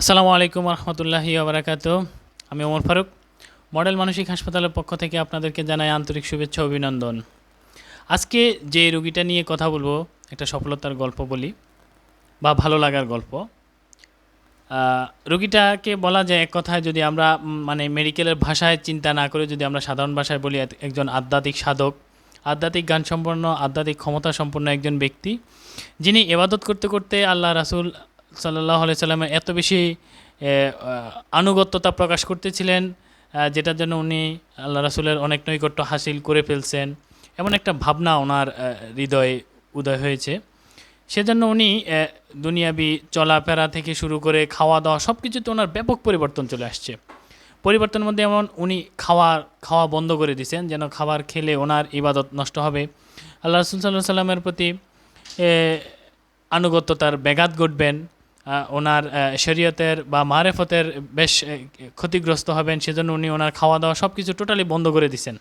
আসসালামু আলাইকুম রহমতুল্লাহি আবরাকাত আমি ওমর ফারুক, মডেল মানসিক হাসপাতালের পক্ষ থেকে আপনাদেরকে জানাই আন্তরিক শুভেচ্ছা অভিনন্দন। আজকে যে রুগীটা নিয়ে কথা বলব, একটা সফলতার গল্প বলি, বা ভালো লাগার গল্প। রুগীটাকে বলা যায় এক কথায় যদি আমরা মানে মেডিকেলের ভাষায় চিন্তা না করে যদি আমরা সাধারণ ভাষায় বলি একজন আধ্যাত্মিক সাধক, আধ্যাত্মিক জ্ঞান সম্পন্ন আধ্যাত্মিক ক্ষমতা সম্পন্ন একজন ব্যক্তি, যিনি এবাদত করতে করতে আল্লাহ রাসুল সাল্লাহ সাল্লামের এত বেশি আনুগত্যতা প্রকাশ করতেছিলেন যেটার জন্য উনি আল্লাহ রাসুলের অনেক নৈকট্য হাসিল করে ফেলছেন। এমন একটা ভাবনা ওনার হৃদয়ে উদয় হয়েছে। সেজন্য উনি দুনিয়াবি চলাফেরা থেকে শুরু করে খাওয়া দাওয়া সব কিছুতে ওনার ব্যাপক পরিবর্তন চলে আসছে। পরিবর্তনের মধ্যে এমন উনি খাওয়া খাওয়া বন্ধ করে দিয়েছেন যেন খাবার খেলে ওনার ইবাদত নষ্ট হবে। আল্লাহ রসুল সাল্লাহ সাল্লামের প্রতি আনুগত্যতার ব্যাঘাত ঘটবেন। ওনার শরীয়তের বা মারেফতের বেশ ক্ষতিগ্রস্ত হবেন, সেজন্য উনি ওনার খাওয়া দাওয়া সব কিছু টোটালি বন্ধ করে দিছেন।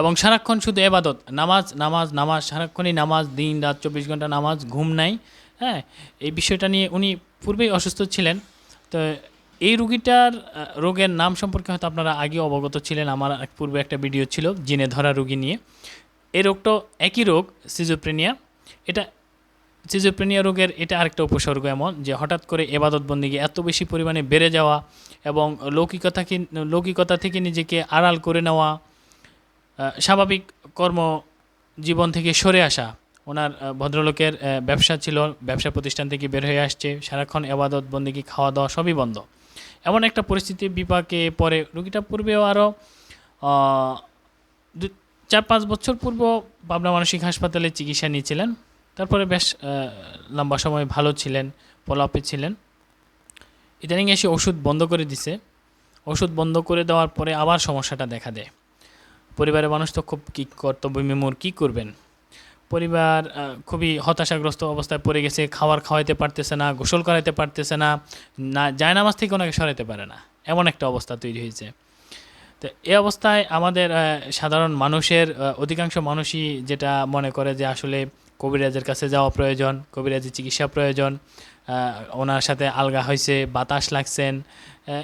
এবং সারাক্ষণ শুধু এবাদত, নামাজ নামাজ নামাজ, সারাক্ষণই নামাজ, দিন, রাত, চব্বিশ ঘণ্টা নামাজ, ঘুম নাই হ্যাঁ? এই বিষয়টা নিয়ে উনি পূর্বেই অসুস্থ ছিলেন। তো এই রুগীটার রোগের নাম সম্পর্কে হয়তো আপনারা আগে অবগত ছিলেন, আমার পূর্বে একটা ভিডিও ছিল, জিনে ধরা রুগী নিয়ে। এই রোগটা একই রোগ সিজোপ্রেনিয়া এটা সিজোপ্রেনিয়া রোগের এটা আরেকটা উপসর্গ এমন যে হঠাৎ করে এবাদত বন্দিকে এত বেশি পরিমাণে বেড়ে যাওয়া এবং লৌকিকতাকে লৌকিকতা থেকে নিজেকে আড়াল করে নেওয়া স্বাভাবিক কর্ম জীবন থেকে সরে আসা, ওনার ভদ্রলোকের ব্যবসা ছিল, ব্যবসা প্রতিষ্ঠান থেকে বের হয়ে আসছে, সারাক্ষণ এবাদত বন্দিকে খাওয়া দাওয়া সবই বন্ধ। এমন একটা পরিস্থিতি বিপাকে পরে রুগীটা পূর্বেও আরও চার পাঁচ বছর পূর্ব পাবনা মানসিক হাসপাতালে চিকিৎসা নিয়েছিলেন। তারপরে বেশ লম্বা সময় ভালো ছিলেন, পলাপে ছিলেন। ইদানিং এসে ওষুধ বন্ধ করে দিছে। ওষুধ বন্ধ করে দেওয়ার পরে আবার সমস্যাটা দেখা দেয়। পরিবারের মানুষ তো খুব কী কর্তব্য বিমূর কী করবেন? পরিবার খুবই হতাশাগ্রস্ত অবস্থায় পড়ে গেছে, খাবার খাওয়াইতে পারতেছে না, গোসল করাইতে পারতেছে না না, জায়নামাজ থেকে ওনাকে সরাইতে পারে না। এমন একটা অবস্থা তৈরি হয়েছে। তো এ অবস্থায় আমাদের সাধারণ মানুষের অধিকাংশ মানুষই যেটা মনে করে যে আসলে কবিরাজের কাছে যাওয়া প্রয়োজন, কবিরাজের চিকিৎসা প্রয়োজন ওনার সাথে আলগা হয়েছে বাতাস লাগছেন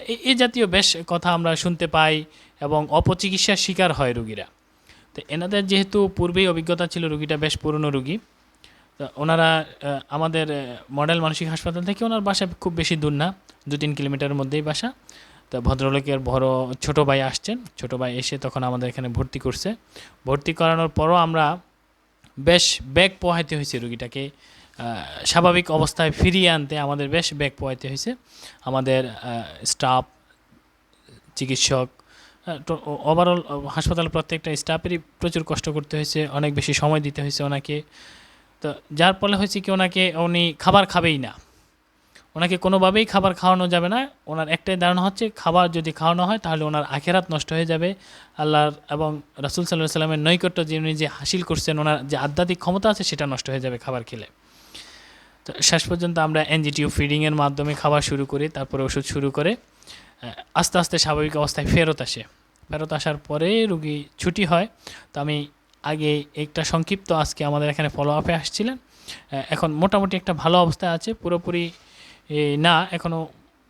এই- জাতীয় বেশ কথা আমরা শুনতে পাই এবং অপচিকিৎসার শিকার হয় রুগীরা। তো এনাদের যেহেতু পূর্বেই অভিজ্ঞতা ছিল রুগীটা বেশ পুরনো রুগী ওনারা আমাদের মডেল মানসিক হাসপাতাল থেকে ওনার বাসা খুব বেশি দূর না, দু তিন কিলোমিটারের মধ্যেই বাসা। তো ভদ্রলোকের বড় ছোট ভাই আসছেন, ছোটো ভাই এসে তখন আমাদের এখানে ভর্তি করছে। ভর্তি করানোর পরও আমরা বেশ ব্যাগ পোহাইতে হয়েছে রুগীটাকে স্বাভাবিক অবস্থায় ফিরিয়ে আনতে আমাদের বেশ ব্যাগ পোহাইতে হয়েছে। আমাদের স্টাফ, চিকিৎসক ওভারঅল হাসপাতাল প্রত্যেকটা স্টাফেরই প্রচুর কষ্ট করতে হয়েছে, অনেক বেশি সময় দিতে হয়েছে ওনাকে। তো যার ফলে হয়েছে কি ওনাকে উনি খাবার খাবেই না। ওনাকে কোনোভাবেই খাবার খাওয়ানো যাবে না। ওনার একটাই ধারণা হচ্ছে, খাবার যদি খাওয়ানো হয় তাহলে ওনার আখেরাত নষ্ট হয়ে যাবে। আল্লাহর এবং রাসুল সাল্লাহ সাল্লামের নৈকট্য যে উনি যে হাসিল করছেন, ওনার যে আধ্যাত্মিক ক্ষমতা আছে সেটা নষ্ট হয়ে যাবে খাবার খেলে। তো শেষ পর্যন্ত আমরা এনজিটিউ ফিডিংয়ের মাধ্যমে খাবার শুরু করি, তারপরে ওষুধ শুরু করে আস্তে আস্তে স্বাভাবিক অবস্থায় ফেরত আসে। ফেরত আসার পরে রুগী ছুটি হয়। তো আমি আগে একটা সংক্ষিপ্ত আজকে আমাদের এখানে ফলো আপে আসছিলেন। এখন মোটামুটি একটা ভালো অবস্থায় আছে। পুরোপুরি না এখনও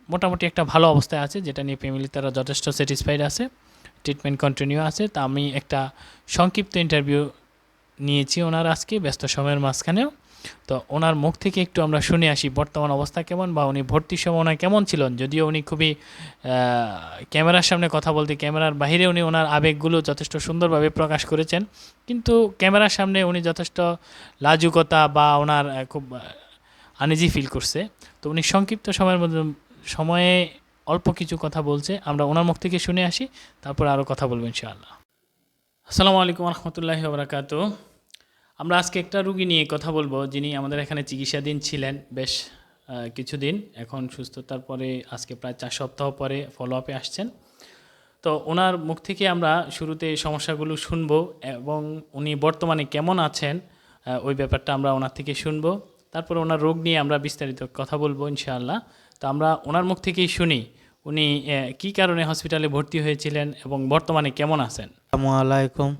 মোটামুটি একটা ভালো অবস্থায় আছে, যেটা নিয়ে ফ্যামিলি তারা যথেষ্ট স্যাটিসফাইড আছে ট্রিটমেন্ট কন্টিনিউ আছে। তা আমি একটা সংক্ষিপ্ত ইন্টারভিউ নিয়েছি ওনার আজকে, ব্যস্ত সময়ের মাঝখানেও। তো ওনার মুখ থেকে একটু আমরা শুনে আসি, বর্তমান অবস্থা কেমন বা উনি ভর্তির সময় ওনার কেমন ছিলেন? যদিও উনি খুবই ক্যামেরার সামনে কথা বলতে, ক্যামেরার বাইরে উনি ওনার আবেগগুলো যথেষ্ট সুন্দরভাবে প্রকাশ করেছেন। কিন্তু ক্যামেরার সামনে উনি যথেষ্ট লাজুকতা বা ওনার খুব আনিজি ফিল করছে। তো উনি সংক্ষিপ্ত সময়ের মধ্যে সময়ে অল্প কিছু কথা বলছে। আমরা ওনার মুখ থেকে শুনে আসি, তারপর আরও কথা বলব ইনশাআল্লাহ। আসসালামু আলাইকুম রহমতুল্লাহি ওবরাকাতু আমরা আজকে একটা রুগী নিয়ে কথা বলব, যিনি আমাদের এখানে চিকিৎসাধীন ছিলেন বেশ কিছুদিন। এখন সুস্থতার পরে আজকে প্রায় চার সপ্তাহ পরে ফলো আপে আসছেন। তো ওনার মুখ থেকে আমরা শুরুতে সমস্যাগুলো শুনব এবং উনি বর্তমানে কেমন আছেন ওই ব্যাপারটা আমরা ওনার থেকে শুনব। তারপরে ওনার রোগ নিয়ে আমরা বিস্তারিত কথা বলব ইনশাআল্লাহ। তো আমরা ওনার মুখ থেকেই শুনি উনি কী কারণে হসপিটালে ভর্তি হয়েছিলেন এবং বর্তমানে কেমন আছেন? আসসালামু আলাইকুম।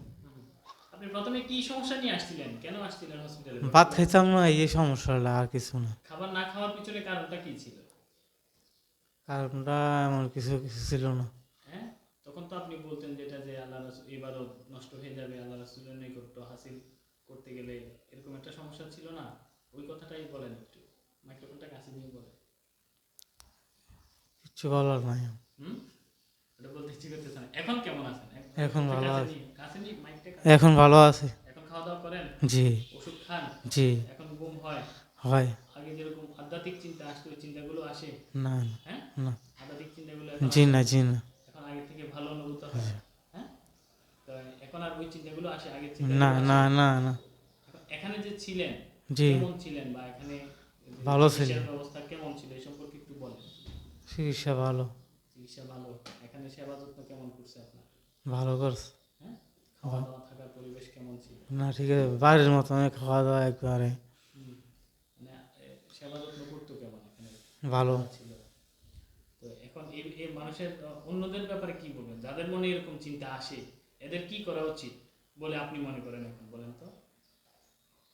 আপনি প্রথমে কি সমস্যা নিয়ে আসছিলেন? কেন আসছিলেন হসপিটালে ভাত খাইতাম না এই সমস্যাটা আর কিছু না। খাবার না খাওয়ার পিছনে কারণটা কি ছিল? কারণটা এমন কিছু কিছু ছিল না। হ্যাঁ? তখন তো আপনি বলতেন যেটা যে আল্লাহ রাসূল নষ্ট হয়ে যাবে আল্লাহ রাসূলের নৈকট্য হাসিল করতে গেলে এরকম একটা সমস্যা ছিল না? ওই কথাটাই বলেন একটু। মাইক্রোফোনটা কাছে নিয়ে বলেন। কিচ্ছু বলার নাই। হুম? এটা বলতে ইচ্ছে করতেছে না। এখন কেমন আছেন? এখন ভালো কাছে আছি। কাছে নিয়ে মাইকটা এখন ভালো আছে। এখন খাওয়া দাওয়া করেন? জি। ওষুধ খান? জি। এখন ঘুম হয়? হয়। আগে যেরকম আধ্যাত্মিক চিন্তা আসতো ওই চিন্তাগুলো আসে? না হ্যাঁ? না। আধ্যাত্মিক চিন্তাগুলো জি না জি না। এখন আগে থেকে ভালো অনুভূত হয়। হ্যাঁ? তো এখন আর ওই চিন্তাগুলো আসে আগে চিন্তা না না। না না। এখানে যে ছিলেন জি। কেমন ছিলেন বা এখানে ভালো ছিলেন। ব্যবস্থা কেমন ছিল এই সম্পর্কে একটু বলেন। চিকিৎসা ভালো। চিকিৎসা ভালো। এখানে সেবা যত্ন কেমন করছে আপনার? ভালো করছে। হ্যাঁ? খাওয়া দাওয়া থাকার পরিবেশ কেমন ছিল? না ঠিক আছে। বাড়ির মতন খাওয়া দাওয়া একবারে। মানে সেবা যত্ন করতো কেমন এখানে? ভালো। ছিল। তো এখন এই মানুষের অন্যদের ব্যাপারে কি বলবেন? যাদের মনে এরকম চিন্তা আসে এদের কি করা উচিত বলে আপনি মনে করেন এখন? বলেন তো।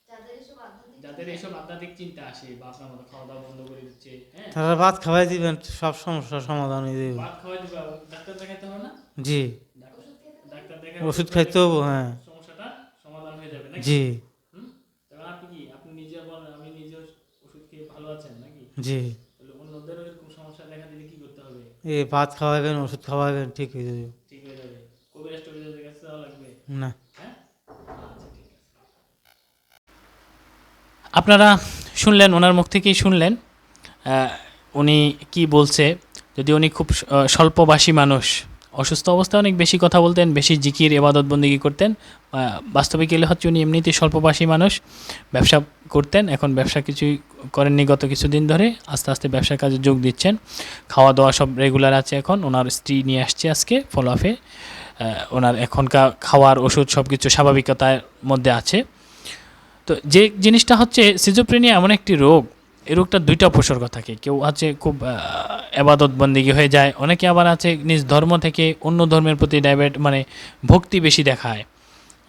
যাদের এসব আধ্যাত্মিক যাদের এইসব আধ্যাত্মিক চিন্তা আসে বা মতো খাওয়া দাওয়া বন্ধ করে দিচ্ছে হ্যাঁ? তারা ভাত খাওয়াই দিবেন সব সমস্যার সমাধান হয়ে যাবে। ভাত খাওয়াই দিবা ডাক্তার দেখাইতে হবে না? জি। ডাক্তার- ওষুধ খাইতে হব হ্যাঁ। সমস্যাটা সমাধান হয়ে যাবে নাকি? জি। হুম? তখন আপনি কি আপনি নিজে বলেন আমি নিজে ওষুধ খেয়ে ভালো আছেন নাকি? জি। তাহলে অন্যদেরও এরকম সমস্যা দেখা দিলে কি করতে হবে? এই ভাত খাওয়াবেন ওষুধ খাওয়াবেন ঠিক হয়ে যাবে। ঠিক হয়ে যাবে। কবিরাজ টবিরাজের কাছে যাওয়া লাগবে? না হ্যাঁ আচ্ছা ঠিক আছে আপনারা শুনলেন, ওনার মুখ থেকেই শুনলেন উনি কি বলছে, যদি উনি খুব স্বল্পবাসী মানুষ, অসুস্থ অবস্থায় অনেক বেশি কথা বলতেন, বেশি জিকির এবাদত বন্দিগি করতেন বাস্তবে গেলে হচ্ছে উনি এমনিতেই স্বল্পবাসী মানুষ, ব্যবসা করতেন, এখন ব্যবসা কিছুই করেননি গত কিছুদিন ধরে, আস্তে আস্তে ব্যবসার কাজে যোগ দিচ্ছেন খাওয়া দাওয়া সব রেগুলার আছে এখন, ওনার স্ত্রী নিয়ে আসছে আজকে ফলো আপে ওনার এখনকার খাওয়ার ওষুধ সব কিছু স্বাভাবিকতার মধ্যে আছে। তো যে জিনিসটা হচ্ছে সিজোপ্রেনিয়া এমন একটি রোগ, এই রোগটা দুইটা উপসর্গ থাকে। কেউ আছে খুব এবাদত বন্দিগি হয়ে যায়, অনেকে আবার আছে নিজ ধর্ম থেকে অন্য ধর্মের প্রতি ডাইভার্ট মানে ভক্তি বেশি দেখায়।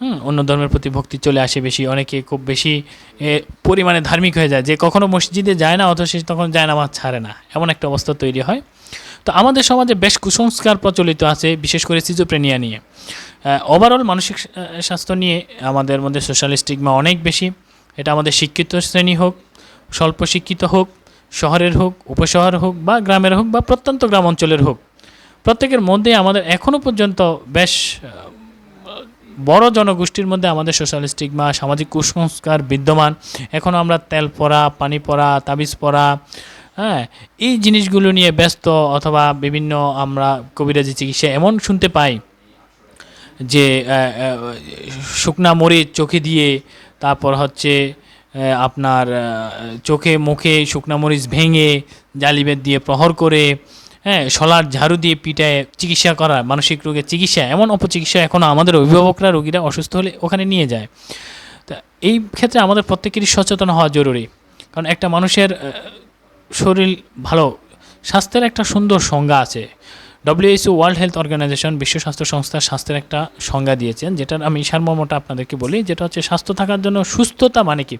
হুম, অন্য ধর্মের প্রতি ভক্তি চলে আসে বেশি, অনেকে খুব বেশি পরিমাণে ধার্মিক হয়ে যায়। যে কখনো মসজিদে যায় না, অথচ তখন যায় না আমার ছাড়ে না। এমন একটা অবস্থা তৈরি হয়। তো আমাদের সমাজে বেশ কুসংস্কার প্রচলিত আছে, বিশেষ করে সিজোপ্রেনিয়া নিয়ে। ওভারঅল মানসিক স্বাস্থ্য নিয়ে আমাদের মধ্যে সোশ্যাল স্টিগমা অনেক বেশি। এটা আমাদের শিক্ষিত শ্রেণি হোক, স্বল্প শিক্ষিত হোক, শহরের হোক, উপশহর হোক বা গ্রামের হোক বা প্রত্যন্ত গ্রাম অঞ্চলের হোক, প্রত্যেকের মধ্যে আমাদের এখনও পর্যন্ত বেশ বড় জনগোষ্ঠীর মধ্যে আমাদের সোশ্যাল স্টিগমা সামাজিক কুসংস্কার বিদ্যমান। এখনও আমরা তেল পরা, পানি পরা, তাবিজ পরা হ্যাঁ এই জিনিসগুলো নিয়ে ব্যস্ত অথবা বিভিন্ন আমরা কবিরাজি চিকিৎসা এমন শুনতে পাই যে শুকনা মরিচ চোখে দিয়ে তারপর হচ্ছে আপনার চোখে মুখে শুকনা মরিচ ভেঙে জালিবেদ দিয়ে প্রহর করে হ্যাঁ শলার ঝাড়ু দিয়ে পিটায় চিকিৎসা করা, মানসিক রোগের চিকিৎসা, এমন অপচিকিৎসা এখনও আমাদের অভিভাবকরা রোগীরা অসুস্থ হলে ওখানে নিয়ে যায়। তা এই ক্ষেত্রে আমাদের প্রত্যেকেরই সচেতন হওয়া জরুরি। কারণ একটা মানুষের শরীর ভালো, স্বাস্থ্যের একটা সুন্দর সংজ্ঞা আছে। ডব্লিউএইচও ওয়ার্ল্ড হেলথ অর্গানাইজেশন বিশ্ব স্বাস্থ্য সংস্থা স্বাস্থ্যের একটা সংজ্ঞা দিয়েছেন, যেটার আমি সারমর্মটা আপনাদেরকে বলি, যেটা হচ্ছে স্বাস্থ্য থাকার জন্য সুস্থতা মানে কি?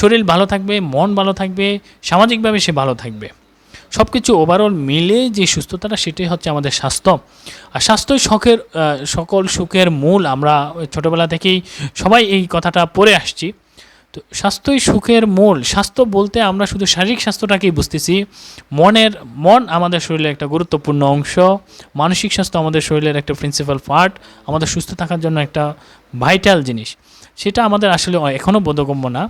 শরীর ভালো থাকবে, মন ভালো থাকবে, সামাজিকভাবে সে ভালো থাকবে। সব কিছু ওভারঅল মিলে যে সুস্থতাটা, সেটাই হচ্ছে আমাদের স্বাস্থ্য। আর স্বাস্থ্যই শখের সকল সুখের মূল। আমরা ছোটোবেলা থেকেই সবাই এই কথাটা পড়ে আসছি। তো স্বাস্থ্যই সুখের মূল। স্বাস্থ্য বলতে আমরা শুধু শারীরিক স্বাস্থ্যটাকেই বুঝতেছি। মনের, মন আমাদের শরীরের একটা গুরুত্বপূর্ণ অংশ। মানসিক স্বাস্থ্য আমাদের শরীরের একটা প্রিন্সিপাল পার্ট আমাদের সুস্থ থাকার জন্য একটা ভাইটাল জিনিস। সেটা আমাদের আসলে এখনও বোধগম্য না।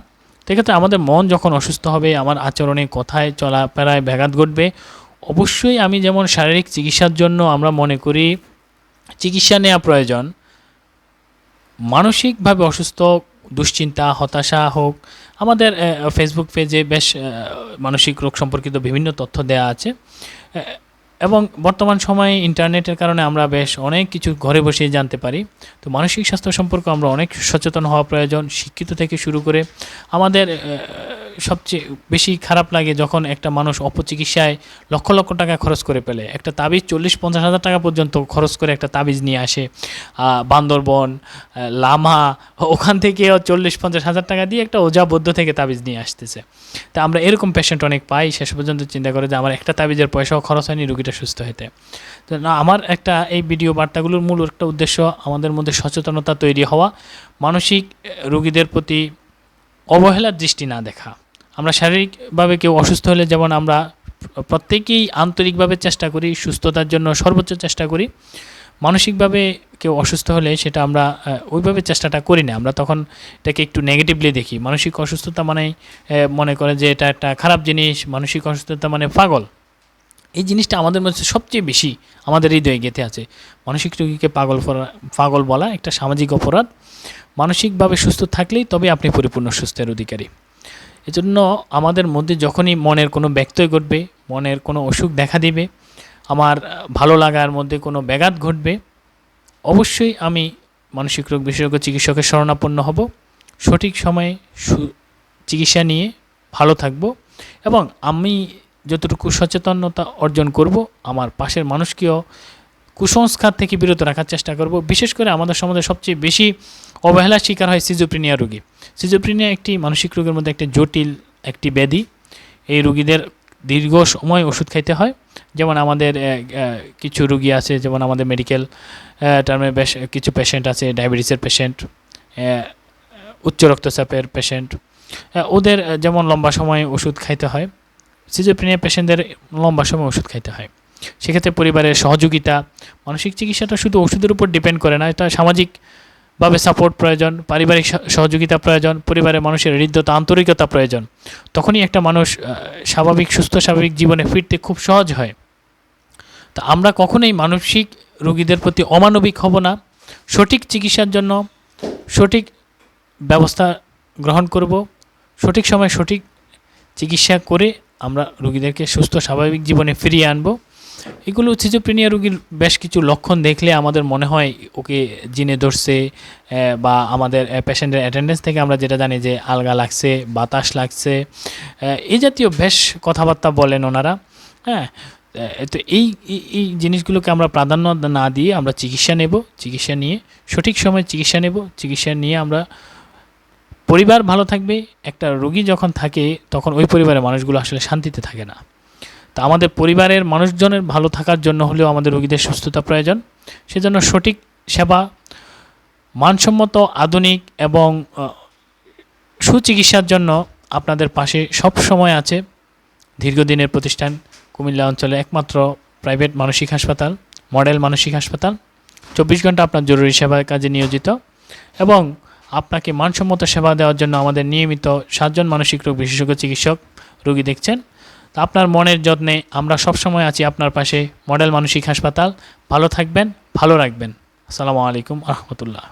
সেক্ষেত্রে আমাদের মন যখন অসুস্থ হবে, আমার আচরণে কথায় চলাফেরায় ব্যাঘাত ঘটবে। অবশ্যই আমি যেমন শারীরিক চিকিৎসার জন্য আমরা মনে করি, চিকিৎসা নেওয়া প্রয়োজন। মানসিকভাবে অসুস্থ দুশ্চিন্তা, হতাশা হোক, আমাদের ফেসবুক পেজে বেশ মানসিক রোগ সম্পর্কিত বিভিন্ন তথ্য দেয়া আছে। এবং বর্তমান সময়ে ইন্টারনেটের কারণে আমরা বেশ অনেক কিছু ঘরে বসেই জানতে পারি। তো মানসিক স্বাস্থ্য সম্পর্কে আমরা অনেক সচেতন হওয়া প্রয়োজন শিক্ষিত থেকে শুরু করে আমাদের সবচেয়ে বেশি খারাপ লাগে যখন একটা মানুষ অপচিকিৎসায় লক্ষ লক্ষ টাকা খরচ করে ফেলে। একটা তাবিজ চল্লিশ পঞ্চাশ হাজার টাকা পর্যন্ত খরচ করে একটা তাবিজ নিয়ে আসে। বান্দরবন লামা, ওখান থেকেও চল্লিশ পঞ্চাশ হাজার টাকা দিয়ে একটা ওজা বদ্ধ থেকে তাবিজ নিয়ে আসতেছে। তা আমরা এরকম পেশেন্ট অনেক পাই শেষ পর্যন্ত চিন্তা করে যে আমার একটা তাবিজের পয়সাও খরচ হয়নি, রুগীটা সুস্থ হতে তো না, আমার একটা এই ভিডিও বার্তাগুলোর মূল একটা উদ্দেশ্য আমাদের মধ্যে সচেতনতা তৈরি হওয়া, মানসিক রুগীদের প্রতি অবহেলার দৃষ্টি না দেখা। আমরা শারীরিকভাবে কেউ অসুস্থ হলে যেমন আমরা প্রত্যেকেই আন্তরিকভাবে চেষ্টা করি, সুস্থতার জন্য সর্বোচ্চ চেষ্টা করি। মানসিকভাবে কেউ অসুস্থ হলে সেটা আমরা ওইভাবে চেষ্টাটা করি না। আমরা তখন এটাকে একটু নেগেটিভলি দেখি। মানসিক অসুস্থতা মানে মনে করে যে এটা একটা খারাপ জিনিস, মানসিক অসুস্থতা মানে পাগল। এই জিনিসটা আমাদের মধ্যে সবচেয়ে বেশি আমাদের হৃদয়ে গেঁথে আছে। মানসিক রোগীকে পাগল পাগল বলা একটা সামাজিক অপরাধ। মানসিকভাবে সুস্থ থাকলেই তবে আপনি পরিপূর্ণ সুস্থের অধিকারী। এজন্য আমাদের মধ্যে যখনই মনের কোনো ব্যক্তই ঘটবে, মনের কোনো অসুখ দেখা দিবে, আমার ভালো লাগার মধ্যে কোনো ব্যাঘাত ঘটবে, অবশ্যই আমি মানসিক রোগ বিশেষজ্ঞ চিকিৎসকের শরণাপন্ন হব। সঠিক সময়ে সু- চিকিৎসা নিয়ে ভালো থাকব এবং আমি যতটুকু সচেতনতা অর্জন করব, আমার পাশের মানুষকেও কুসংস্কার থেকে বিরত রাখার চেষ্টা করব। বিশেষ করে আমাদের সমাজে সবচেয়ে বেশি অবহেলার শিকার হয় সিজোপ্রিনিয়া রোগী। সিজোপ্রিনিয়া একটি মানসিক রোগের মধ্যে একটি জটিল একটি ব্যাধি। এই রোগীদের দীর্ঘ সময় ওষুধ খাইতে হয়। যেমন আমাদের কিছু রুগী আছে, যেমন আমাদের মেডিকেল টার্মে বেশ কিছু পেশেন্ট আছে ডায়াবেটিসের পেশেন্ট উচ্চ রক্তচাপের পেশেন্ট ওদের যেমন লম্বা সময় ওষুধ খাইতে হয় সিজোপ্রিনিয়া পেশেন্টদের লম্বা সময় ওষুধ খাইতে হয়। সেক্ষেত্রে পরিবারের সহযোগিতা, মানসিক চিকিৎসাটা শুধু ওষুধের উপর ডিপেন্ড করে না, এটা সামাজিকভাবে সাপোর্ট প্রয়োজন, পারিবারিক সহযোগিতা প্রয়োজন, পরিবারের মানুষের হৃদ্যতা, আন্তরিকতা প্রয়োজন। তখনই একটা মানুষ স্বাভাবিক, সুস্থ, স্বাভাবিক জীবনে ফিরতে খুব সহজ হয়। তা আমরা কখনোই মানসিক রোগীদের প্রতি অমানবিক হব না। সঠিক চিকিৎসার জন্য সঠিক ব্যবস্থা গ্রহণ করব। সঠিক সময় সঠিক চিকিৎসা করে আমরা রোগীদেরকে সুস্থ, স্বাভাবিক জীবনে ফিরিয়ে আনব। এগুলো সিজোপ্রিনিয়া রোগীর বেশ কিছু লক্ষণ দেখলে আমাদের মনে হয় ওকে জিনে ধরছে বা আমাদের পেশেন্টের অ্যাটেন্ডেন্স থেকে আমরা যেটা জানি যে আলগা লাগছে, বাতাস লাগছে এই জাতীয় বেশ কথাবার্তা বলেন ওনারা হ্যাঁ? তো এই, এই- জিনিসগুলোকে আমরা প্রাধান্য না দিয়ে আমরা চিকিৎসা নেব, চিকিৎসা নিয়ে, সঠিক সময়ে চিকিৎসা নেব, চিকিৎসা নিয়ে আমরা পরিবার ভালো থাকবে, একটা রোগী যখন থাকে তখন ওই পরিবারের মানুষগুলো আসলে শান্তিতে থাকে না। তা আমাদের পরিবারের মানুষজনের ভালো থাকার জন্য হলেও আমাদের রোগীদের সুস্থতা প্রয়োজন। সেজন্য সঠিক সেবা, মানসম্মত, আধুনিক এবং সুচিকিৎসার জন্য আপনাদের পাশে সব সময় আছে দীর্ঘদিনের প্রতিষ্ঠান কুমিল্লা অঞ্চলে একমাত্র প্রাইভেট মানসিক হাসপাতাল, মডেল মানসিক হাসপাতাল। চব্বিশ ঘণ্টা আপনার জরুরি সেবার কাজে নিয়োজিত এবং আপনাকে মানসম্মত সেবা দেওয়ার জন্য আমাদের নিয়মিত সাতজন মানসিক রোগ বিশেষজ্ঞ চিকিৎসক রোগী দেখছেন। তা আপনার মনের যত্নে আমরা সবসময় আছি আপনার পাশে মডেল মানসিক হাসপাতাল। ভালো থাকবেন, ভালো রাখবেন। আসসালামু আলাইকুম রহমতুল্লাহ